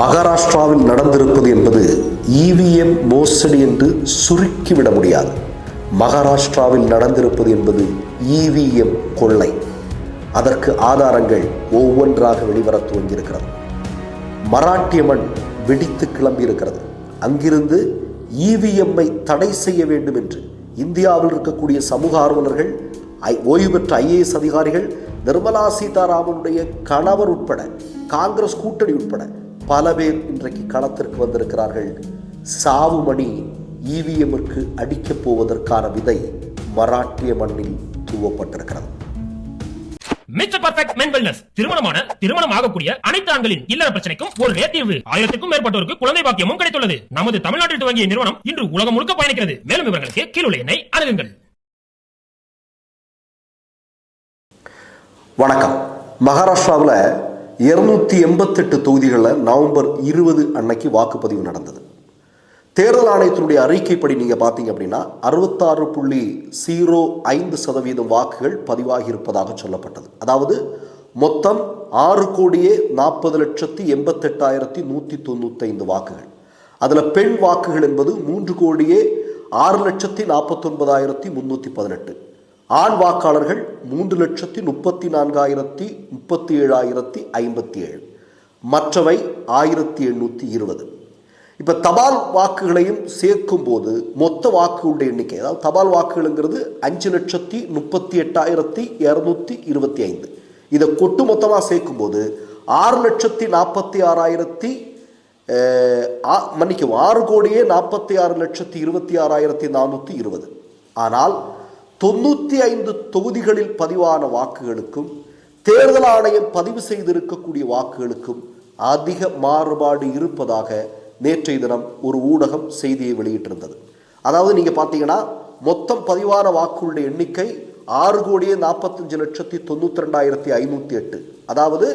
மகாராஷ்டிராவில் நடந்திருப்பது என்பது இவிஎம் மோசடி என்று சுருக்கிவிட முடியாது. மகாராஷ்டிராவில் நடந்திருப்பது என்பது இவிஎம் கொள்ளை. அதற்கு ஆதாரங்கள் ஒவ்வொன்றாக வெளிவர துவங்கியிருக்கிறது. மராட்டிய மண் வெடித்து கிளம்பியிருக்கிறது. அங்கிருந்து இவிஎம்மை தடை செய்ய வேண்டும் என்று இந்தியாவில் இருக்கக்கூடிய சமூக ஆர்வலர்கள் ஐ- ஓய்வு பெற்ற ஐஏஎஸ் அதிகாரிகள் நிர்மலா சீதாராமனுடைய கணவர் உட்பட காங்கிரஸ் கூட்டணி உட்பட பல பேர் இன்றைக்கு களத்திற்கு வந்திருக்கிறார்கள். சாவு மணி இவிஎம்மிற்கு அடிக்கப் போவதற்கான விதை மராட்டிய மண்ணில் தூவப்பட்டிருக்கிறது. மிஸ்டர் பர்ஃபெக்ட் மென் வெல்னஸ் திருமணமான திருமணம் ஆகக்கூடிய அனைத்து ஆண்களின் இல்லற பிரச்சனைக்கும் ஒரு ஒரே தீர்வு. ஆயிரத்துக்கும் மேற்பட்டோருக்கு குழந்தை பாக்கியமும் கிடைத்துள்ளது. நமது தமிழ்நாட்டில் துவங்கிய நிறுவனம் இன்று உலகம் முழுக்க பயணிக்கிறது. மேலும் விவரங்களுக்கு கீழுள்ள எண்ணை அணுகுங்கள். வணக்கம். மகாராஷ்டிராவில் இருநூத்தி எண்பத்தெட்டு தொகுதிகளில் நவம்பர் இருபது அன்னைக்கு வாக்குப்பதிவு நடந்தது. தேர்தல் ஆணையத்தினுடைய அறிக்கைப்படி நீங்கள் பார்த்தீங்க அப்படின்னா அறுபத்தாறு புள்ளி ஜீரோ ஐந்து சதவீதம் வாக்குகள் பதிவாகி இருப்பதாக சொல்லப்பட்டது. அதாவது மொத்தம் ஆறு கோடியே நாற்பது லட்சத்தி எண்பத்தெட்டாயிரத்தி நூற்றி தொண்ணூத்தைந்து வாக்குகள். அதில் பெண் வாக்குகள் என்பது மூன்று கோடியே ஆறு லட்சத்தி நாற்பத்தொன்பதாயிரத்தி முந்நூற்றி பதினெட்டு. ஆண் வாக்காளர்கள் மூன்று லட்சத்தி முப்பத்தி நான்காயிரத்தி முப்பத்தி ஏழாயிரத்தி ஐம்பத்தி ஏழு. மற்றவை ஆயிரத்தி எண்ணூற்றி இருபது. இப்போ தபால் வாக்குகளையும் சேர்க்கும் போது மொத்த வாக்குகளுடைய எண்ணிக்கை அதாவது தபால் வாக்குகள்ங்கிறது அஞ்சு லட்சத்தி முப்பத்தி எட்டாயிரத்தி இரநூத்தி இருபத்தி ஐந்து. இதை கொட்டு மொத்தமாக சேர்க்கும்போது ஆறு லட்சத்தி நாற்பத்தி ஆறாயிரத்தி ஆ- மன்னிக்கவும் ஆறு கோடியே நாற்பத்தி ஆறு லட்சத்தி இருபத்தி ஆறாயிரத்தி நானூற்றி இருபது. ஆனால் தொண்ணூற்றி ஐந்து தொகுதிகளில் பதிவான வாக்குகளுக்கும் தேர்தல் ஆணையம் பதிவு செய்திருக்கக்கூடிய வாக்குகளுக்கும் அதிக மாறுபாடு இருப்பதாக நேற்றைய தினம் ஒரு ஊடகம் செய்தியை வெளியிட்டிருந்தது. அதாவது நீங்கள் பார்த்தீங்கன்னா மொத்தம் பதிவான வாக்குகளுடைய எண்ணிக்கை ஆறு கோடியே நாற்பத்தஞ்சு லட்சத்தி தொண்ணூற்றி ரெண்டாயிரத்தி ஐநூற்றி எட்டு. அதாவது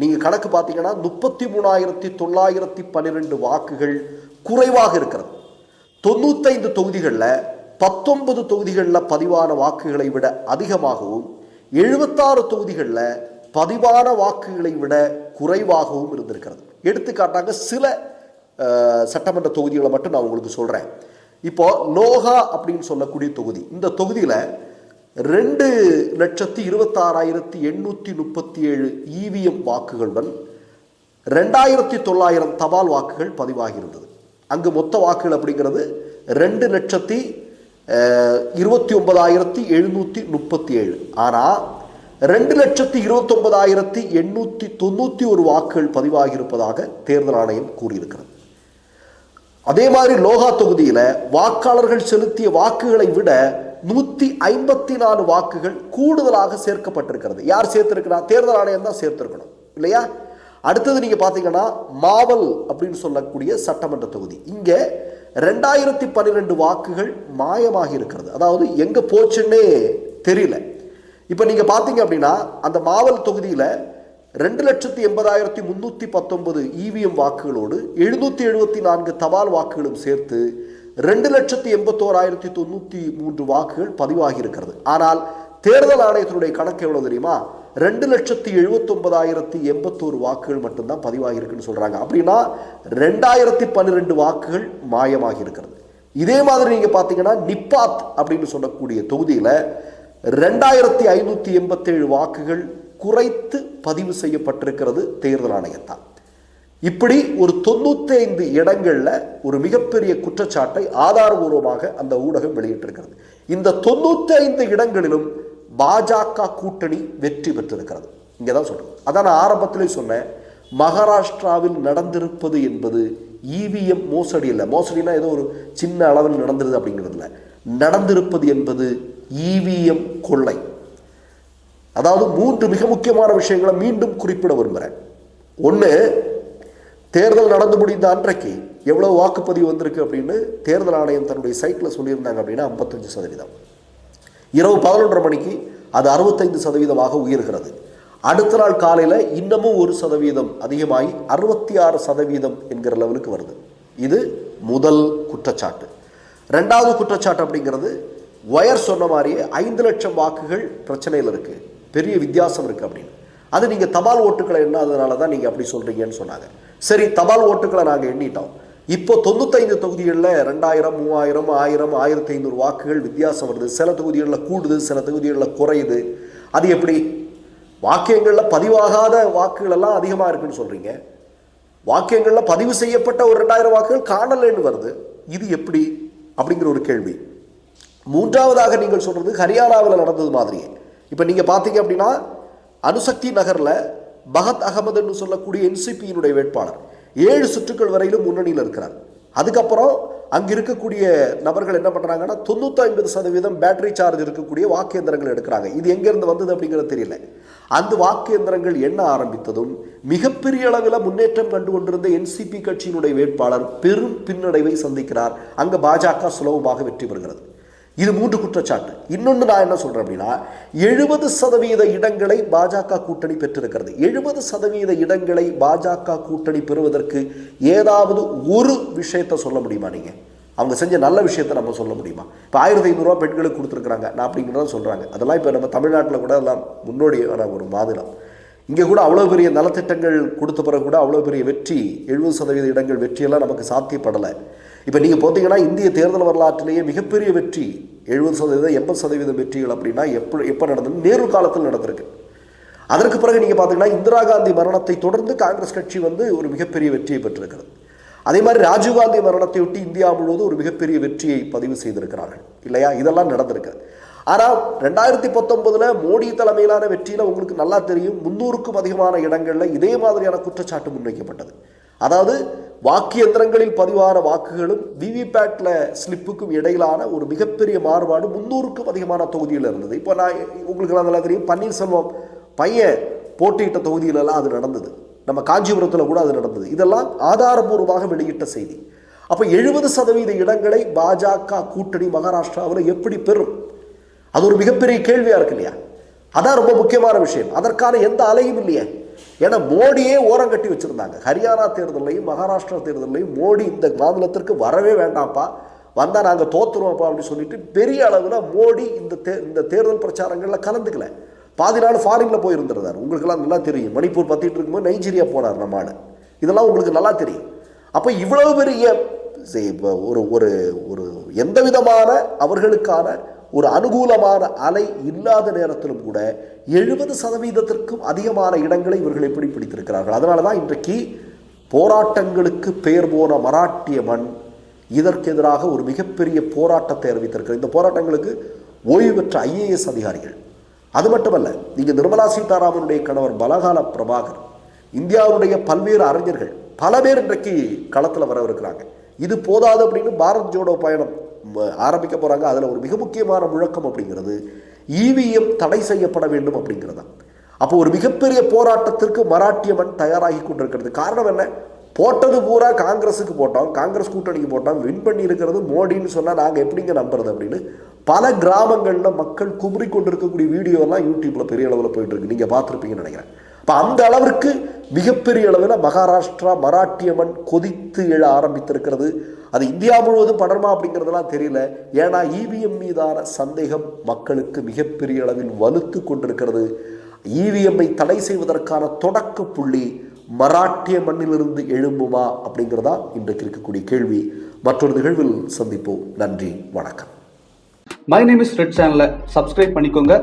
நீங்கள் கணக்கு பார்த்தீங்கன்னா முப்பத்தி மூணாயிரத்தி தொள்ளாயிரத்தி பன்னிரெண்டு வாக்குகள் குறைவாக இருக்கிறது. தொண்ணூத்தைந்து தொகுதிகளில் பத்தொன்பது தொகுதிகளில் பதிவான வாக்குகளை விட அதிகமாகவும் எழுபத்தாறு தொகுதிகளில் பதிவான வாக்குகளை விட குறைவாகவும் இருந்திருக்கிறது. எடுத்துக்காட்டாக சில சட்டமன்ற தொகுதிகளை மட்டும் நான் உங்களுக்கு சொல்கிறேன் இப்போ லோகா அப்படின்னு சொல்லக்கூடிய தொகுதி இந்த தொகுதியில் ரெண்டு லட்சத்தி இருபத்தாறாயிரத்தி எண்ணூற்றி முப்பத்தி ஏழு இவிஎம் வாக்குகளுடன் ரெண்டாயிரத்தி தொள்ளாயிரம் தபால் வாக்குகள் பதிவாகியிருந்தது. அங்கு மொத்த வாக்குகள் அப்படிங்கிறது ரெண்டு லட்சத்தி இருபத்தி ஒன்பதாயிரத்தி எழுநூற்றி முப்பத்தி ஏழு ஆனால் ரெண்டு லட்சத்தி இருபத்தொன்பதாயிரத்தி எண்ணூற்றி தொண்ணூற்றி ஒரு வாக்குகள் பதிவாகியிருப்பதாக தேர்தல் ஆணையம் கூறியிருக்கிறது. அதே மாதிரி லோகா தொகுதியில் வாக்காளர்கள் செலுத்திய வாக்குகளை விட நூற்றி ஐம்பத்தி நாலு வாக்குகள் கூடுதலாக சேர்க்கப்பட்டிருக்கிறது. யார் சேர்த்திருக்கிறா? தேர்தல் ஆணையம் தான் சேர்த்திருக்கணும். இல்லையா? அடுத்தது நீங்கள் பார்த்தீங்கன்னா மாவல் அப்படின்னு சொல்லக்கூடிய சட்டமன்ற தொகுதி. இங்கே ரெண்டாயிரத்தி பன்னிரெண்டு வாக்குகள் மாயமாகி இருக்கிறது அதாவது எங்கே போச்சுன்னே தெரியல. இப்போ நீங்கள் பார்த்தீங்க அப்படின்னா அந்த மாவல் தொகுதியில் ரெண்டு லட்சத்தி எண்பதாயிரத்தி முந்நூற்றி பத்தொன்பது இவிஎம் வாக்குகளோடு எழுநூற்றி எழுபத்தி நான்கு தபால் வாக்குகளும் சேர்த்து ரெண்டு லட்சத்தி எண்பத்தோராயிரத்தி தொண்ணூற்றி மூன்று வாக்குகள் பதிவாகி இருக்கிறது ஆனால் தேர்தல் ஆணையத்தினுடைய கணக்கு எவ்வளோ தெரியுமா? ரெண்டு லட்சத்தி எழுபத்தொன்பதாயிரத்தி எண்பத்தோரு வாக்குகள் மட்டும்தான் பதிவாகியிருக்குன்னு சொல்கிறாங்க அப்படின்னா ரெண்டாயிரத்தி பன்னிரெண்டு வாக்குகள் மாயமாகி இருக்கிறது இதே மாதிரி நீங்கள் பார்த்தீங்கன்னா நிப்பாத் அப்படின்னு சொல்லக்கூடிய தொகுதியில் ரெண்டாயிரத்தி ஐநூற்றி எண்பத்தேழு வாக்குகள் குறைத்து பதிவு செய்யப்பட்டிருக்கிறது தேர்தல் ஆணையத்தால். இப்படி ஒரு தொண்ணூத்தைந்து இடங்களில் ஒரு மிகப்பெரிய குற்றச்சாட்டை ஆதாரபூர்வமாக அந்த ஊடகம் வெளியிட்டிருக்கிறது. இந்த தொண்ணூத்தி ஐந்து இடங்களிலும் பாஜக கூட்டணி வெற்றி பெற்றிருக்கிறது. இங்கே தான் சொல்றேன். அதான் நான் ஆரம்பத்திலே சொன்னேன். மகாராஷ்டிராவில் நடந்திருப்பது என்பது இவிஎம் மோசடி இல்லை. மோசடினா ஏதோ ஒரு சின்ன அளவில் நடந்துருது அப்படிங்கிறது இல்லை. நடந்திருப்பது என்பது இவிஎம் கொள்ளை. அதாவது மூன்று மிக முக்கியமான விஷயங்களை மீண்டும் குறிப்பிட விரும்புகிறேன். ஒன்று தேர்தல் நடந்து முடிந்த அன்றைக்கு எவ்வளோ வாக்குப்பதிவு வந்திருக்கு அப்படின்னு தேர்தல் ஆணையம் தன்னுடைய சைட்டில் சொல்லியிருந்தாங்க அப்படின்னா ஐம்பத்தஞ்சு சதவீதம். இரவு பதினொன்றரை மணிக்கு அது அறுபத்தைந்து சதவீதமாக உயர்கிறது. அடுத்த நாள் காலையில் இன்னமும் ஒரு சதவீதம் அதிகமாகி அறுபத்தி ஆறு சதவீதம் என்கிற லெவலுக்கு வருது. இது முதல் குற்றச்சாட்டு. ரெண்டாவது குற்றச்சாட்டு அப்படிங்கிறது ஒயர் சொன்ன மாதிரியே ஐந்து லட்சம் வாக்குகள் பிரச்சனையில் இருக்குது பெரிய வித்தியாசம் இருக்குது அப்படின்னு. அது நீங்கள் தபால் ஓட்டுக்களை எண்ணாததுனால தான் நீங்கள் அப்படி சொல்கிறீங்கன்னு சொன்னாங்க. சரி தபால் ஓட்டுக்களை நாங்கள் எண்ணிட்டோம். இப்போ தொண்ணூத்தைந்து தொகுதிகளில் ரெண்டாயிரம் மூவாயிரம் ஆயிரம் ஆயிரத்தி ஐநூறு வாக்குகள் வித்தியாசம் வருது. சில தொகுதிகளில் கூடுது சில தொகுதிகளில் குறையுது. அது எப்படி? வாக்கியங்களில் பதிவாகாத வாக்குகள் எல்லாம் அதிகமாக இருக்குன்னு சொல்கிறீங்க வாக்கியங்களில் பதிவு செய்யப்பட்ட ஒரு ரெண்டாயிரம் வாக்குகள் காணலன்னு வருது. இது எப்படி? அப்படிங்கிற ஒரு கேள்வி. மூன்றாவதாக நீங்கள் சொல்கிறது ஹரியானாவில் நடந்தது மாதிரியே. இப்போ நீங்கள் பார்த்தீங்க அப்படின்னா அணுசக்தி நகரில் பகத் அகமதுன்னு சொல்லக்கூடிய என்சிபியினுடைய வேட்பாளர். ஏழு சுற்றுக்கள் வரையிலும் முன்னணியில் இருக்கிறார். அதுக்கப்புறம் அங்கே இருக்கக்கூடிய நபர்கள் என்ன பண்ணுறாங்கன்னா தொண்ணூற்றி ஐம்பது சதவீதம் பேட்டரி சார்ஜ் இருக்கக்கூடிய வாக்கு எந்திரங்கள் எடுக்கிறாங்க. இது எங்கேருந்து வந்தது அப்படிங்கிறது தெரியல. அந்த வாக்கு எந்திரங்கள் எண்ண ஆரம்பித்ததும் மிகப்பெரிய அளவில் முன்னேற்றம் கண்டு கொண்டிருந்த என்சிபி கட்சியினுடைய வேட்பாளர் பெரும் பின்னடைவை சந்திக்கிறார். அங்கே பாஜக சுலபமாக வெற்றி பெறுகிறது. இது மூன்று குற்றச்சாட்டு. இன்னொன்று நான் என்ன சொல்கிறேன் அப்படின்னா எழுபது சதவீத இடங்களை பாஜக கூட்டணி பெற்றிருக்கிறது. எழுபது சதவீத இடங்களை பாஜக கூட்டணி பெறுவதற்கு ஏதாவது ஒரு விஷயத்தை சொல்ல முடியுமா நீங்கள் அவங்க செஞ்ச நல்ல விஷயத்தை நம்ம சொல்ல முடியுமா? இப்போ ஆயிரத்தி ஐநூறுரூவா பெண்களுக்கு கொடுத்துருக்குறாங்க. நான் அப்படிங்கிறத சொல்கிறாங்க அதெல்லாம் இப்போ நம்ம தமிழ்நாட்டில் கூட எல்லாம் முன்னோடியான ஒரு மாநிலம் இங்கே கூட அவ்வளோ பெரிய நலத்திட்டங்கள் கொடுத்த பிறகு கூட அவ்வளோ பெரிய வெற்றி எழுபது சதவீத இடங்கள் வெற்றியெல்லாம் நமக்கு சாத்தியப்படலை. இப்போ நீங்கள் பார்த்தீங்கன்னா இந்திய தேர்தல் வரலாற்றிலேயே மிகப்பெரிய வெற்றி எழுபது சதவீதம் எண்பது சதவீதம் வெற்றிகள் அப்படின்னா எப்போ எப்போ நடந்தது நேரு காலத்தில் நடந்திருக்கு. அதற்கு பிறகு நீங்கள் பார்த்தீங்கன்னா இந்திரா காந்தி மரணத்தை தொடர்ந்து காங்கிரஸ் கட்சி வந்து ஒரு மிகப்பெரிய வெற்றியை பெற்றிருக்கிறது. அதே மாதிரி ராஜீவ்காந்தி மரணத்தை ஒட்டி இந்தியா முழுவதும் ஒரு மிகப்பெரிய வெற்றியை பதிவு செய்திருக்கிறார்கள். இல்லையா? இதெல்லாம் நடந்திருக்கு. ஆனால் ரெண்டாயிரத்தி பத்தொன்பதில் மோடி தலைமையிலான வெற்றியில் உங்களுக்கு நல்லா தெரியும் முன்னூறுக்கும் அதிகமான இடங்களில் இதே மாதிரியான குற்றச்சாட்டு முன்வைக்கப்பட்டது. அதாவது வாக்கு எந்திரங்களில் பதிவான வாக்குகளும் விவிபேட்ல ஸ்லிப்புக்கும் இடையிலான ஒரு மிகப்பெரிய மாறுபாடு முந்நூறுக்கும் அதிகமான தொகுதியில் இருந்தது. இப்போ நான் உங்களுக்கு நல்லா தெரியும். பன்னீர்செல்வம் பையன் போட்டியிட்ட தொகுதியிலெல்லாம் அது நடந்தது. நம்ம காஞ்சிபுரத்தில் கூட அது நடந்தது. இதெல்லாம் ஆதாரபூர்வமாக வெளியிட்ட செய்தி. அப்போ எழுபது சதவீத இடங்களை பாஜக கூட்டணி மகாராஷ்டிராவில் எப்படி பெறும்? அது ஒரு மிகப்பெரிய கேள்வியாக இருக்கு இல்லையா? அதான் ரொம்ப முக்கியமான விஷயம். அதற்கான எந்த அலையும் இல்லையே. ஏன்னா மோடியே ஓரம் கட்டி வச்சிருந்தாங்க. ஹரியானா தேர்தலையும் மகாராஷ்டிரா தேர்தலையும் மோடி இந்த மாநிலத்திற்கு வரவே வேண்டாம்ப்பா. வந்தால் நாங்கள் தோத்துருவோம்ப்பா அப்படின்னு சொல்லிட்டு பெரிய அளவில் மோடி இந்த தே- இந்த தேர்தல் பிரச்சாரங்களில் கலந்துக்கல. பாதி நாள் ஃபாரினில் போயிருந்துருந்தார். உங்களுக்கெல்லாம் நல்லா தெரியும். மணிப்பூர் பற்றிட்டு இருக்கும்போது நைஜீரியா போனார் நம்ம இதெல்லாம் உங்களுக்கு நல்லா தெரியும். அப்போ இவ்வளவு பெரிய ஒரு ஒரு ஒரு எந்த விதமான அவர்களுக்கான ஒரு அனுகூலமான அலை இல்லாத நேரத்திலும் கூட எழுபது சதவீதத்திற்கும் அதிகமான இடங்களை இவர்கள் எப்படி பிடித்திருக்கிறார்கள்? அதனால தான் இன்றைக்கு போராட்டங்களுக்கு பெயர் போன மராட்டிய மண் இதற்கு எதிராக ஒரு மிகப்பெரிய போராட்டத்தை அறிவித்திருக்கிறது. இந்த போராட்டங்களுக்கு ஓய்வு பெற்ற ஐஏஎஸ் அதிகாரிகள். அது மட்டுமல்ல இங்கே நிர்மலா சீதாராமனுடைய கணவர் பலகால பிரபாகர் இந்தியாவுடைய பல்வேறு அறிஞர்கள் பல பேர் இன்றைக்கு களத்தில் வரவிருக்கிறாங்க. இது போதாது அப்படின்னு பாரத் ஜோடோ பயணம் ஆரம்பிக்க போகிறாங்க அதில் ஒரு மிக முக்கியமான முழக்கம் அப்படிங்கிறது இவிஎம் தடை செய்யப்பட வேண்டும் அப்படிங்கிறதா அப்போ ஒரு மிகப்பெரிய போராட்டத்திற்கு மராட்டியம்மன் தயாராகி கொண்டிருக்கிறது. காரணம் என்ன? போட்டது பூரா காங்கிரஸுக்கு போட்டோம். காங்கிரஸ் கூட்டணிக்கு போட்டோம். வின் பண்ணி இருக்கிறது மோடின்னு சொன்னால் நாங்கள் எப்படிங்க நம்புறது அப்படின்னு பல கிராமங்களில் மக்கள் குமரி கொண்டிருக்கக்கூடிய வீடியோலாம் யூடியூப்பில் பெரிய அளவில் போயிட்டு இருக்கு. நீங்க பார்த்துருப்பீங்கன்னு நினைக்கிறேன். இப்போ அந்த அளவிற்கு மிகப்பெரிய அளவில் மகாராஷ்டிரா மராட்டிய மண் கொதித்து எழ ஆரம்பித்திருக்கிறது. அது இந்தியா முழுவதும் படருமா அப்படிங்கிறதெல்லாம் தெரியல. ஏன்னா இவிஎம் மீதான சந்தேகம் மக்களுக்கு மிகப்பெரிய அளவில் வலுத்து கொண்டிருக்கிறது. இவிஎம்மை தடை செய்வதற்கான தொடக்க புள்ளி மராட்டிய மண்ணிலிருந்து எழும்புமா அப்படிங்கிறதா இன்றைக்கு இருக்கக்கூடிய கேள்வி. மற்றொரு நிகழ்வில் சந்திப்போம். நன்றி. வணக்கம். மை நேம் இஸ் ரெட் சேனலை சப்ஸ்கிரைப் பண்ணிக்கோங்க.